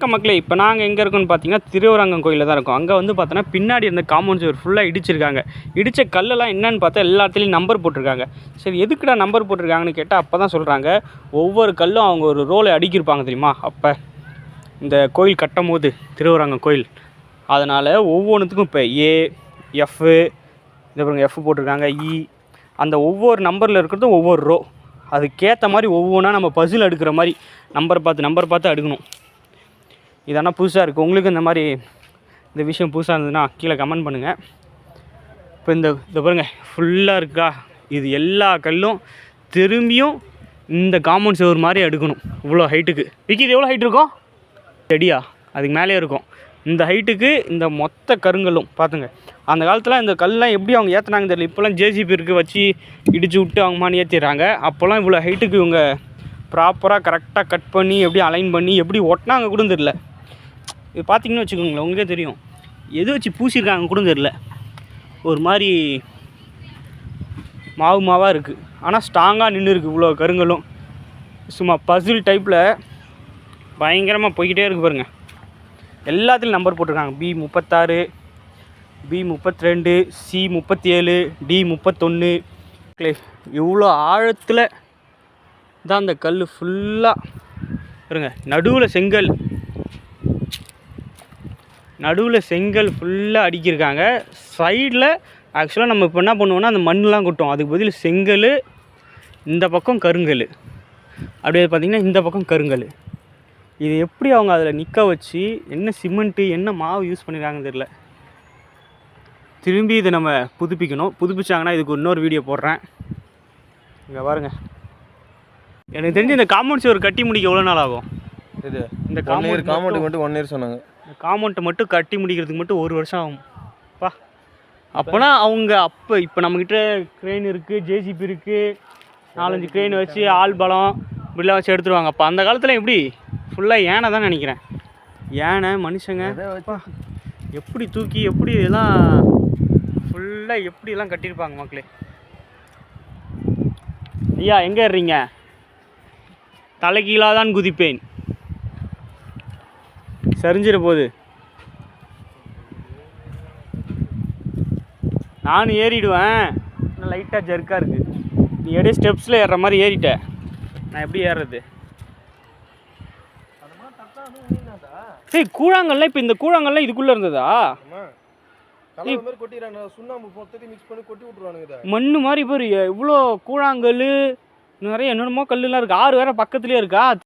வணக்கம் மக்களே இப்போ நாங்கள் எங்கே இருக்கோம்னு பார்த்தீங்கன்னா திருவரங்கம் கோயிலில் தான் இருக்கோம். அங்கே வந்து பார்த்தோன்னா பின்னாடி இருந்த காம்பவுண்ட் சுவர் ஃபுல்லாக இடிச்சிருக்காங்க. இடித்த கல்லெல்லாம் என்னன்னு பார்த்தா எல்லா இடத்துலையும் நம்பர் போட்டிருக்காங்க. சரி எதுக்குடா நம்பர் போட்டிருக்காங்கன்னு கேட்டால் அப்போ தான் சொல்கிறாங்க ஒவ்வொரு கல்லும் அவங்க ஒரு ரோலை அடிக்கிருப்பாங்க தெரியுமா? அப்போ இந்த கோயில் கட்டும் போது திருவரங்கம் கோயில். அதனால் ஒவ்வொன்றுத்துக்கும் இப்போ ஏ எஃப்பு இது பாருங்க எஃப் போட்டிருக்காங்க இ அந்த ஒவ்வொரு நம்பரில் இருக்கிறதும் ஒவ்வொரு ரோ அதுக்கேற்ற மாதிரி ஒவ்வொன்றா நம்ம பசில் எடுக்கிற மாதிரி நம்பர் பார்த்து நம்பர் பார்த்து அடுக்கணும். இதெல்லாம் புதுசாக இருக்குது உங்களுக்கு இந்த மாதிரி இந்த விஷயம் புதுசாக இருந்ததுன்னா கீழே கமெண்ட் பண்ணுங்கள் இப்போ இந்த இந்த பாருங்கள் ஃபுல்லாக இருக்கா? இது எல்லா கல்லும் திரும்பியும் இந்த காம்பவுண்ட் சுவர் மாதிரி எடுக்கணும். இவ்வளோ ஹைட்டுக்கு விக்கி இது எவ்வளோ ஹைட் இருக்கும்? செடியா? அதுக்கு மேலே இருக்கும். இந்த ஹைட்டுக்கு இந்த மொத்த கருங்கல்லும் பார்த்துங்க அந்த காலத்தில் இந்த கல்லாம் எப்படி அவங்க ஏற்றினாங்க தெரியல. இப்போல்லாம் ஜேசிபி இருக்கு வச்சு இடிச்சு விட்டு அவங்க மாதிரி ஏற்றிடுறாங்க அப்போல்லாம் இவ்வளோ ஹைட்டுக்கு இவங்க ப்ராப்பராக கரெக்டாக கட் பண்ணி எப்படி அலைன் பண்ணி எப்படி ஒட்டினாங்க கூட தெரியல. இது பார்த்தீங்கன்னு வச்சுக்கோங்களேன் உங்களுக்கே தெரியும். எது வச்சு பூசியிருக்காங்க கூட தெரியல. ஒரு மாதிரி மாவு மாவாக இருக்குது ஆனால் ஸ்ட்ராங்காக நின்று இருக்குது இவ்வளோ கருங்கலும். சும்மா பசில் டைப்பில் பயங்கரமாக போய்கிட்டே இருக்கு பாருங்கள் எல்லாத்துலேயும் நம்பர் போட்டிருக்காங்க. பி முப்பத்தாறு பி முப்பத்தி ரெண்டு சி முப்பத்தி ஏழு டி முப்பத்தொன்று இவ்வளோ ஆழத்தில் தான் அந்த கல் ஃபுல்லாக பாருங்க நடுவில் செங்கல். நடுவில் செங்கல் ஃபுல்லாக அடிக்கிருக்காங்க. சைடில் ஆக்சுவலாக நம்ம இப்போ என்ன பண்ணுவோம்னா அந்த மண்ணெலாம் கொட்டும் அதுக்கு பதில் செங்கல் இந்த பக்கம் கருங்கல். அப்படியே பார்த்தீங்கன்னா இந்த பக்கம் கருங்கல். இது எப்படி அவங்க அதில் நிற்க வச்சு என்ன சிமெண்ட்டு என்ன மாவு யூஸ் பண்ணிருக்காங்கன்னு தெரியல. திரும்பி இதை நம்ம புதுப்பிக்கணும். புதுப்பிச்சாங்கன்னா இதுக்கு இன்னொரு வீடியோ போடுறேன். இங்கே பாருங்க. எனக்கு தெரிஞ்சு இந்த காம்பவுண்ட் சுவர் கட்டி முடிக்க எவ்வளோ நாள் ஆகும்? இது இந்த காம்பவுண்ட் காமெண்ட்டுக்கு மட்டும் ஒன் இயர் சொன்னாங்க. காம்பவுண்ட்டை மட்டும் கட்டி முடிக்கிறதுக்கு மட்டும் ஒரு வருஷம் ஆகும். பா. அப்போனா அவங்க அப்போ இப்போ நம்மக்கிட்ட க்ரெயின் இருக்குது ஜேசிபி இருக்குது நாலஞ்சு க்ரெயின் வச்சு ஆள் பலம் இப்படிலாம் வச்சு எடுத்துருவாங்க. அப்போ அந்த காலத்தில் எப்படி? ஃபுல்லாக யானை தான் நினைக்கிறேன். யானை மனுஷங்க. எப்படி தூக்கி எப்படி இதெல்லாம் ஃபுல்லாக எப்படிலாம் கட்டியிருப்பாங்க மக்களே? ஐயா எங்கே ஏறுறீங்க? தலைகீழாக தான் குதிப்பேன். சரிஞ்சிட போகுது. நானும் ஏறிடுவேன். இன்னும் லைட்டாக ஜர்க்காக இருக்குது நீ அப்படியே ஸ்டெப்ஸில் ஏறுற மாதிரி ஏறிட்ட. நான் எப்படி ஏறுறது? ஏய் கூழாங்கல்லாம் இப்போ இந்த கூழாங்கல்லாம் இதுக்குள்ளே இருந்ததா? மண்ணு மாதிரி பாரு இவ்வளோ கூழாங்கல் நிறைய என்னென்னமோ கல்லுலாம் இருக்குது ஆறு வேற பக்கத்துலேயே இருக்கா?